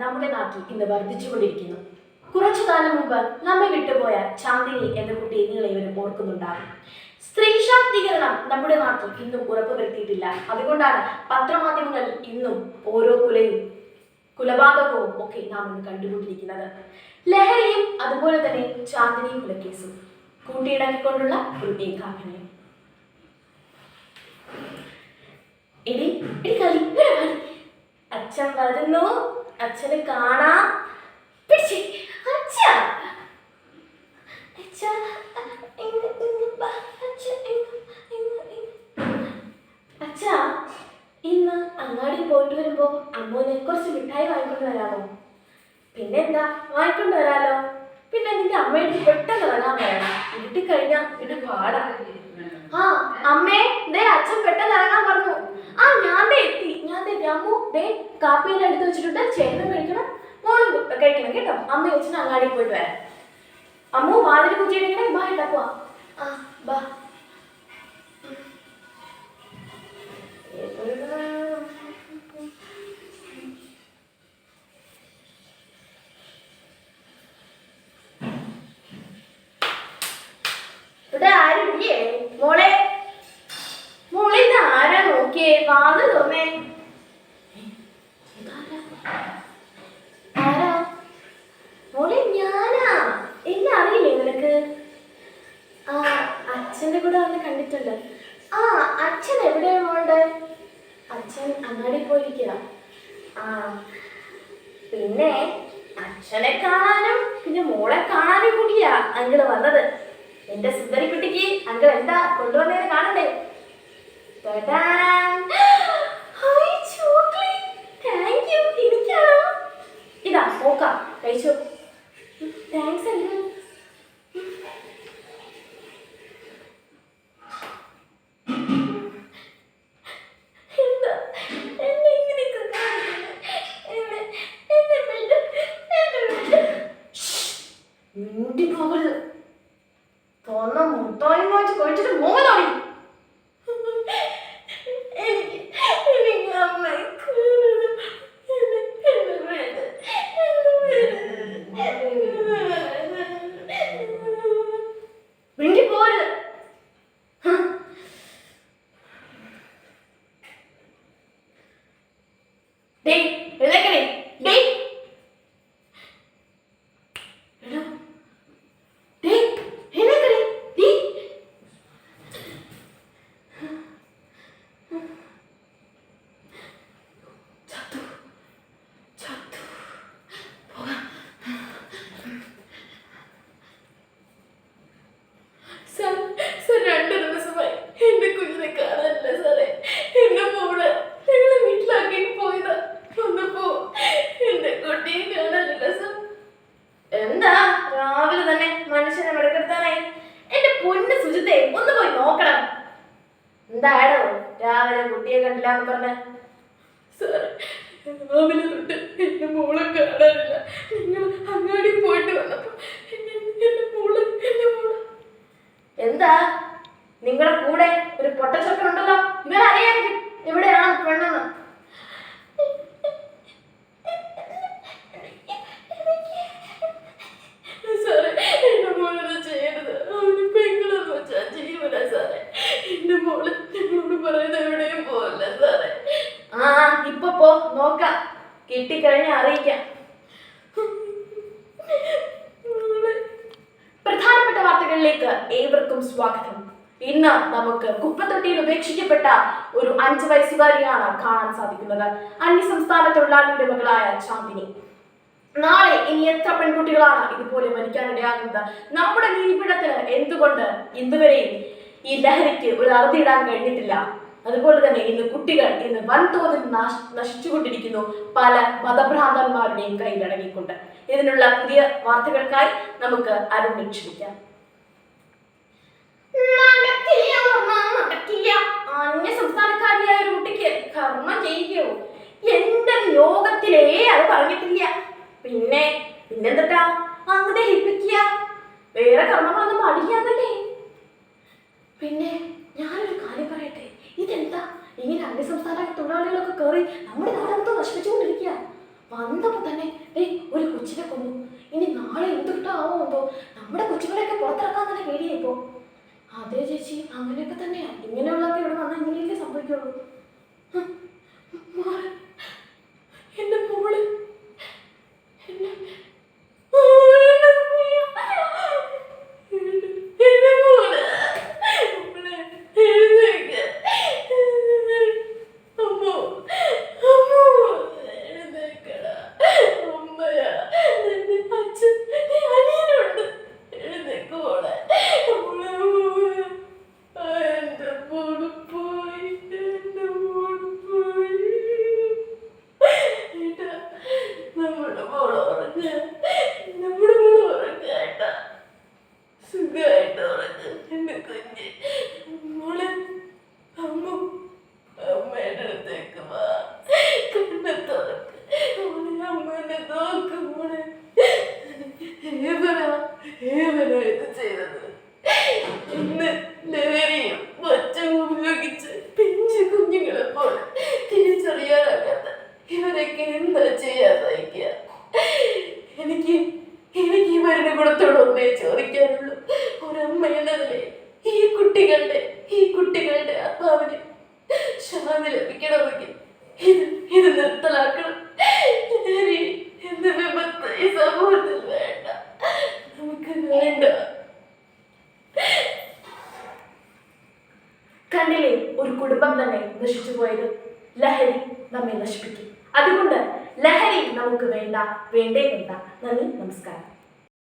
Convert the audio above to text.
നമ്മുടെ നാട്ടിൽ ഇന്ന് വർദ്ധിച്ചുകൊണ്ടിരിക്കുന്നു. കുറച്ചു കാലം മുമ്പ് നമ്മെ വിട്ടുപോയ ചാന്ദിനി എന്ന കുട്ടിയെ നിങ്ങൾ ഇവരും ഓർക്കുന്നുണ്ടാകും. സ്ത്രീ ശാക്തീകരണം നമ്മുടെ നാട്ടിൽ ഇന്നും ഉറപ്പുവരുത്തിയിട്ടില്ല. അതുകൊണ്ടാണ് പത്രമാധ്യമങ്ങൾ ഇന്നും ഓരോ കുലയും കുലപാതകവും ഒക്കെ നാം ഇന്ന് കണ്ടുകൊണ്ടിരിക്കുന്നത്. ലഹരിയും അതുപോലെ തന്നെ ചാന്ദിനി കുലക്കേസും കൂട്ടിയിണക്കിക്കൊണ്ടുള്ള ഒരു ഏകാഭിനയം എടി എടി കളി. അച്ഛൻ വരുന്നു. അച്ഛനെ കാണാം. അച്ഛ. ഇന്ന് അങ്ങാടി പോയിട്ട് വരുമ്പോ അമ്മോനെ കുറച്ച് മിഠായി വാങ്ങിക്കൊണ്ട് വരാമോ? പിന്നെന്താ വാങ്ങിക്കൊണ്ട് വരാലോ? പിന്നെ നിന്റെ അമ്മയുടെ പെട്ടെന്ന് ഇറങ്ങാൻ കഴിഞ്ഞാ പിന്നെ പാടാ. ആ അമ്മേ ദേ അച്ഛൻ പെട്ടെന്ന് ഇറങ്ങാൻ പറഞ്ഞു. ആ ഞാൻ ദേ എത്തി. ഞാൻ ദേ. അമ്മു ദേ കാപ്പിയെല്ലാം എടുത്ത് വെച്ചിട്ടുണ്ട്. ചേട്ടനും കഴിക്കണം മോളും കഴിക്കണം കേട്ടോ. അമ്മ അച്ഛൻ അങ്ങാടി പോയിട്ട് വരാം. അമ്മു വാതിൽ കുറ്റിയിടിക്കണേ ബാ ഏട്ടാ ആ ബാ. ഇല്ലേ മോളെ മോളെ ഇത് ആരാ നോക്കിയേ? തോന്നേ. ആരാ? മോളെ ഞാനാ. എന്നെ അറിയില്ലേ നിനക്ക്? ആ അച്ഛന്റെ കൂടെ അവനെ കണ്ടിട്ടുണ്ട്. ആ അച്ഛൻ എവിടെയാ മോളുടെ? അച്ഛൻ അങ്ങാടി പോയിരിക്കുക ആ പിന്നെ അച്ഛനെ കാണാനും പിന്നെ മോളെ കാണാനും കൂടിയാ അങ്കിൾ വന്നത്. എന്റെ സുന്ദരിക്കുട്ടിക്ക് അങ്കിൾ എന്താ കൊണ്ടുവന്നത് കാണണ്ടേ? ഇതാ നോക്ക. കഴിച്ചു. Thanks uncle. തോന്ന മുട്ടായി കൊഴിച്ചിട്ട് മൂന്ന് എനിക്ക് എന്താടോ? രാവിലെ കുട്ടിയെ കണ്ടില്ല എന്ന് പറഞ്ഞ. രാവിലെ തൊട്ട് എന്റെ മോളെ കാണാനില്ല. നിങ്ങൾ അങ്ങാടി പോയിട്ട് വന്നപ്പോ എന്റെ എന്റെ മോൾ എന്റെ മോൾ. എന്താ? നിങ്ങളുടെ കൂടെ ഒരു പൊട്ടച്ചക്കനുണ്ടല്ലോ അറിയാൻ എവിടെയാണ് പെണ്ണെന്ന്. കിട്ടിക്കഴിഞ്ഞ അറിയിക്കാം. പ്രധാനപ്പെട്ട വാർത്തകളിലേക്ക് ഏവർക്കും സ്വാഗതം. ഇന്ന് നമുക്ക് കുപ്പത്തൊട്ടിയിൽ ഉപേക്ഷിക്കപ്പെട്ട ഒരു അഞ്ചു വയസ്സുകാരിയാണ് കാണാൻ സാധിക്കുന്നത്. അന്യ സംസ്ഥാന തൊഴിലാളിയുടെ മകളായ ചാന്ദിനി നാളെ ഇനി എത്ര പെൺകുട്ടികളാണ് ഇതുപോലെ മരിക്കാനിടയാകുന്നത്? നമ്മുടെ നീതിപീഠത്തിന് എന്തുകൊണ്ട് ഇതുവരെയും ഈ ലഹരിക്ക് ഒരു അറുതിയിടാൻ കഴിഞ്ഞിട്ടില്ല? അതുപോലെ തന്നെ ഇന്ന് കുട്ടികൾ ഇന്ന് വൻതോതിൽ നാശ- നശിച്ചുകൊണ്ടിരിക്കുന്നു. പല മതഭ്രാന്തന്മാരുടെയും കയ്യിലടങ്ങിക്കൊണ്ട് ഇതിനുള്ള പുതിയ വാർത്തകൾക്കായി നമുക്ക് അരുണിൽ ക്ഷണിക്കാം നടക്കില്ല നടക്കില്ല. അന്യ സംസ്ഥാനക്കാരിയായ ഒരു കുട്ടിക്ക് കർമ്മം ചെയ്യുകയോ എന്റെ യോഗത്തിലേ അത് പറഞ്ഞിട്ടില്ല. പിന്നെ പിന്നെന്താ അങ്ങ് ദഹിപ്പിക്കുക വേറെ കർമ്മങ്ങളൊന്നും പാടില്ലാന്നല്ലേ പിന്നെ ഞാനൊരു പോയി നമ്മുടെ നാട് നശിപ്പിച്ചുകൊണ്ടിരിക്കുക. വന്നപ്പോൾ തന്നെ ഡേ ഒരു കൊച്ചിനെ കൊന്നു. ഇനി നാളെ എന്തുട്ടാവോ എന്തോ. നമ്മുടെ കൊച്ചുകളെയൊക്കെ പുറത്തിറക്കാൻ തന്നെ പേടിയായിപ്പോ അതെ ചേച്ചി അങ്ങനെയൊക്കെ തന്നെയാ. ഇങ്ങനെയുള്ളതൊക്കെ ഇവിടെ വന്നാൽ ഇങ്ങനെയല്ലേ സംഭവിക്കുള്ളൂ. മോൾ ഉറങ്ങ നമ്മുടെ മോൾ ഉറങ്ങ ഏട്ടാ സുഖമായിട്ട് ഉറങ്ങ എന്റെ കുഞ്ഞ് മോളെ അമ്മ അമ്മയുടെ അടുത്തേക്ക് വാ കണ്ണ തുറക്ക് മോളെ അമ്മനെ നോക്ക് മോളെ ഏവനാ ഏവനാ ഇത് ചെയ്തത് ഇന്ന് ലഹരിയും മറ്റും ഉപയോഗിച്ച് പിഞ്ചു കുഞ്ഞുങ്ങളെ പോലെ തിരിച്ചറിയാനാകാത്ത ഇവരൊക്കെ എന്താ ചെയ്യാൻ സഹിക്കുക എനിക്ക് എനിക്ക് ഈ മരുന്ന് കൊടുത്തോളൊന്നേ ചോദിക്കാനുള്ളൂ ഒരമ്മ എന്നതിലെ ഈ കുട്ടികളുടെ ഈ കുട്ടികളുടെ ആത്മാവിന് ശാന്തി ലഭിക്കണമെങ്കിൽ ഇത് ഇത് നിർത്തലാക്കണം ലഹരി എന്ന വിപത്ത് ഈ സമൂഹത്തിൽ വേണ്ട നമുക്ക് വേണ്ട കണ്ടില്ലേ ഒരു കുടുംബം തന്നെ നശിച്ചു പോയത് ലഹരി നമ്മെ നശിപ്പിക്കും. അതുകൊണ്ട് ലഹരി നമുക്ക് വേണ്ട വേണ്ടേ വേണ്ട. നന്ദി നമസ്കാരം.